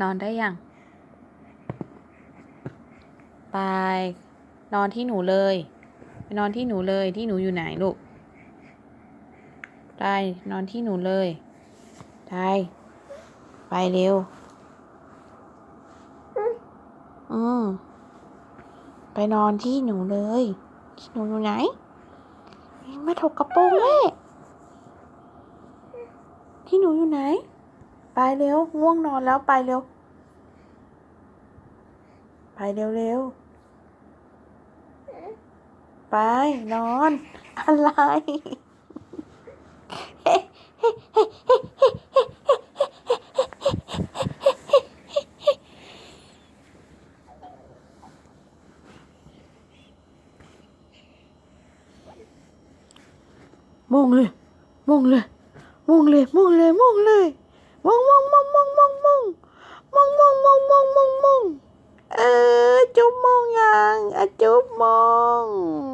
นอนได้ยัง ไป นอนที่หนูเลย ไปนอนที่หนูเลย ที่หนูอยู่ไหนลูก ได้ นอนที่หนูเลย ได้ ไปเร็ว อืมไปนอนที่หนูเลย ที่หนูอยู่ไหน มาถกกระโปรงแม่ที่หนูอยู่ไหน ไปเร็ว ง่วงนอนแล้วไปเร็ว ไปเร็วเร็วไปนอน อะไรมุ่งเลยมุ่งเลยมุ่งเลยมุ่งเลยมุ่งเลย 嗡嗡嗡嗡嗡嗡嗡嗡嗡嗡嗡嗡呃做梦啊啊做梦